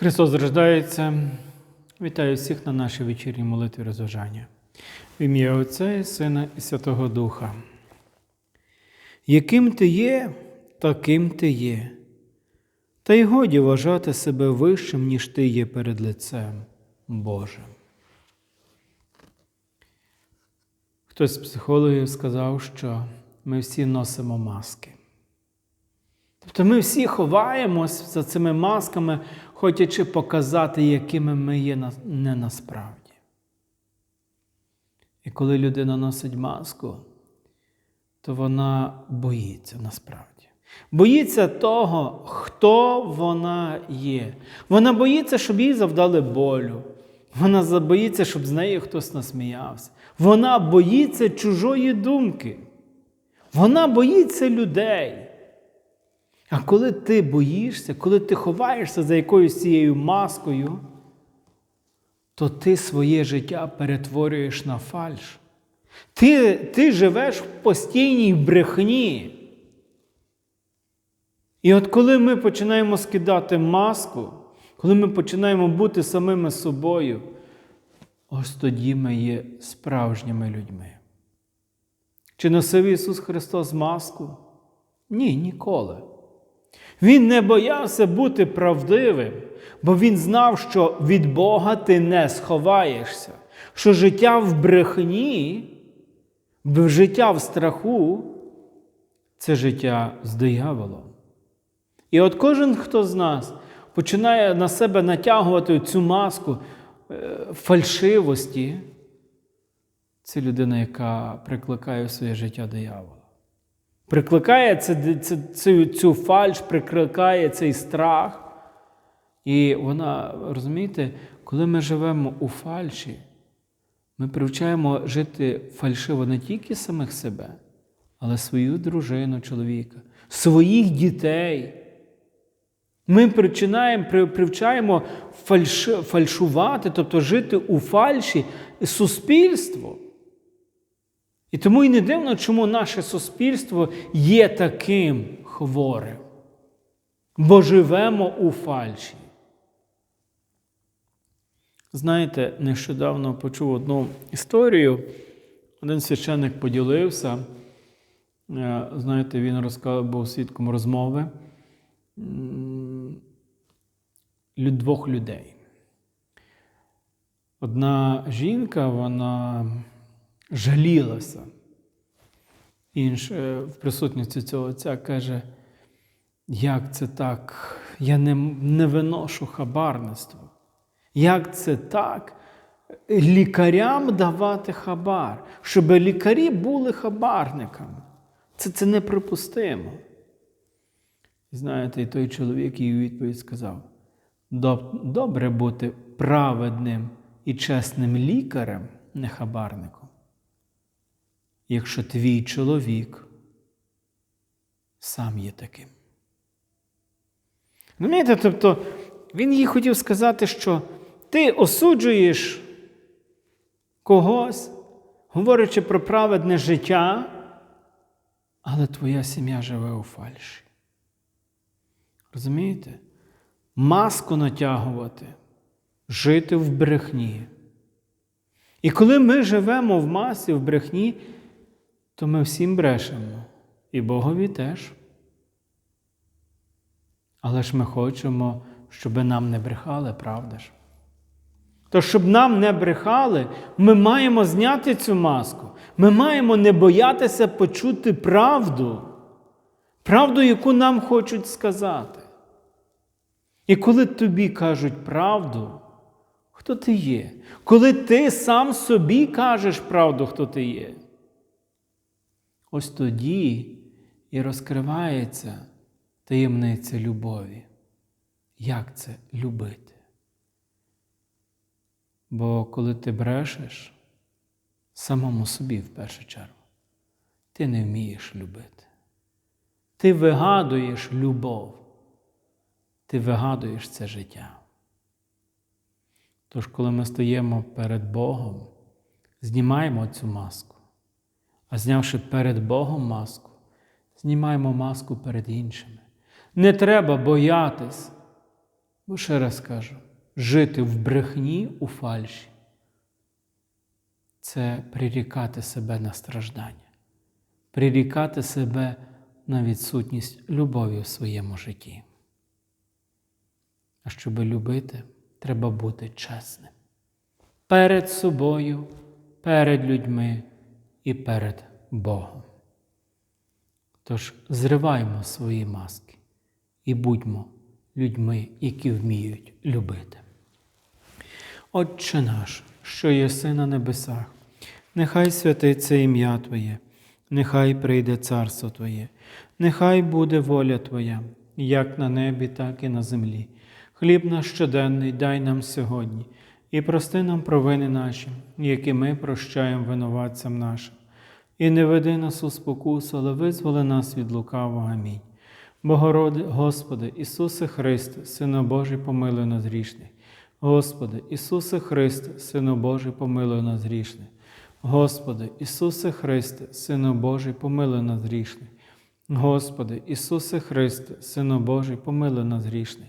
Христос рождається. Вітаю всіх на нашій вечірній молитві розважання. В ім'я Отця і Сина і Святого Духа. Яким ти є, таким ти є. Та й годі вважати себе вищим, ніж ти є перед лицем Божим. Хтось з психологів сказав, що ми всі носимо маски. Тобто ми всі ховаємось за цими масками, хочучи показати, якими ми є не насправді. І коли людина носить маску, то вона боїться насправді. Боїться того, хто вона є. Вона боїться, щоб їй завдали болю. Вона боїться, щоб з нею хтось насміявся. Вона боїться чужої думки. Вона боїться людей. А коли ти боїшся, коли ти ховаєшся за якоюсь цією маскою, то ти своє життя перетворюєш на фальш. Ти, ти живеш в постійній брехні. І от коли ми починаємо скидати маску, коли ми починаємо бути самими собою, ось тоді ми є справжніми людьми. Чи носив Ісус Христос маску? Ні, ніколи. Він не боявся бути правдивим, бо він знав, що від Бога ти не сховаєшся, що життя в брехні, життя в страху це життя з дияволом. І от кожен, хто з нас починає на себе натягувати цю маску е, фальшивості, це людина, яка прикликає в своє життя диявола. Прикликає це, це, цю, цю фальш, прикликає цей страх. І вона, розумієте, коли ми живемо у фальші, ми привчаємо жити фальшиво не тільки самих себе, але свою дружину, чоловіка, своїх дітей. Ми починаємо, при- привчаємо фальш, фальшувати, тобто жити у фальші суспільство. І тому і не дивно, чому наше суспільство є таким хворим, бо живемо у фальші. Знаєте, нещодавно почув одну історію. Один священник поділився. Е, Знаєте, він розказав, був свідком розмови двох людей. Одна жінка, вона жалілася. Інш, е, в присутності цього отця каже, як це так? Я не, не виношу хабарництво. Як це так? Лікарям давати хабар, щоб лікарі були хабарниками. Це, це неприпустимо. І знаєте, і той чоловік їй відповідь сказав: добре бути праведним і чесним лікарем, не хабарником. Якщо твій чоловік сам є таким. Розумієте, тобто він їй хотів сказати, що ти осуджуєш когось, говорячи про праведне життя, але твоя сім'я живе у фальші. Розумієте? Маску натягувати, жити в брехні. І коли ми живемо в масі, в брехні, то ми всім брешемо. І Богові теж. Але ж ми хочемо, щоб нам не брехали, правда ж? То щоб нам не брехали, ми маємо зняти цю маску. Ми маємо не боятися почути правду, правду, яку нам хочуть сказати. І коли тобі кажуть правду, хто ти є? Коли ти сам собі кажеш правду, хто ти є, ось тоді і розкривається таємниця любові. Як це любити? Бо коли ти брешеш самому собі в першу чергу, ти не вмієш любити. Ти вигадуєш любов, ти вигадуєш це життя. Тож, коли ми стоїмо перед Богом, знімаємо цю маску, а знявши перед Богом маску, знімаємо маску перед іншими. Не треба боятись Бо ще раз кажу, жити в брехні у фальші це прирікати себе на страждання, прирікати себе на відсутність любові в своєму житті. А щоб любити, треба бути чесним перед собою, перед людьми і перед Богом. Тож зриваємо свої маски і будьмо людьми, які вміють любити. Отче наш, що єси на небесах, нехай святиться ім'я Твоє, нехай прийде царство Твоє, нехай буде воля Твоя, як на небі, так і на землі. Хліб наш щоденний дай нам сьогодні, і прости нам провини наші, які ми прощаємо винуватцям нашим. І не веди нас у спокусу, але визволи нас від лукавого. Амінь. Богороди, Господи, Ісусе Христе, Сину Божий, помилуй нас грішних. Господи, Ісусе Христе, Сину Божий, помилуй нас грішних. Господи, Ісусе Христе, Сину Божий, помилуй нас грішних. Господи, Ісусе Христе, Сину Божий, помилуй нас грішних.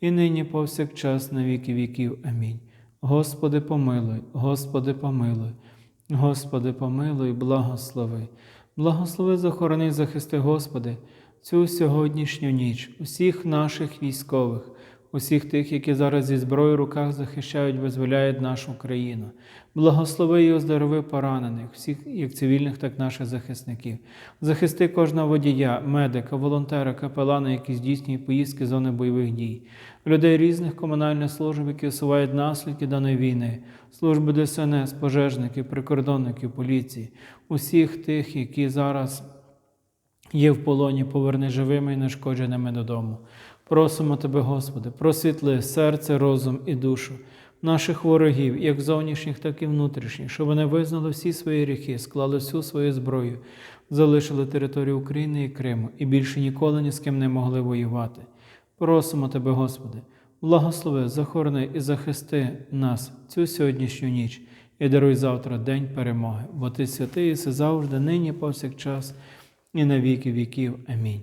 і нині повсякчас на віки віків. Амінь. Господи, помилуй, Господи, помилуй, Господи, помилуй, благослови. Благослови, захорони, захисти, Господи, цю сьогоднішню ніч, усіх наших військових, усіх тих, які зараз зі зброєю в руках захищають, визволяють нашу країну. Благослови і оздорови поранених, всіх як цивільних, так і наших захисників. Захисти кожного водія, медика, волонтера, капелана, які здійснюють поїздки з зони бойових дій, людей різних комунальних служб, які усувають наслідки даної війни, служби ДСНС, пожежників, прикордонників, поліції, усіх тих, які зараз є в полоні, поверни живими і нешкодженими додому. Просимо Тебе, Господи, просвітли серце, розум і душу наших ворогів, як зовнішніх, так і внутрішніх, щоб вони визнали всі свої гріхи, склали всю свою зброю, залишили територію України і Криму і більше ніколи ні з ким не могли воювати. Просимо Тебе, Господи, благослови, захорони і захисти нас цю сьогоднішню ніч і даруй завтра день перемоги, бо Ти святий і завжди, нині, повсякчас, і на віки віків. Амінь.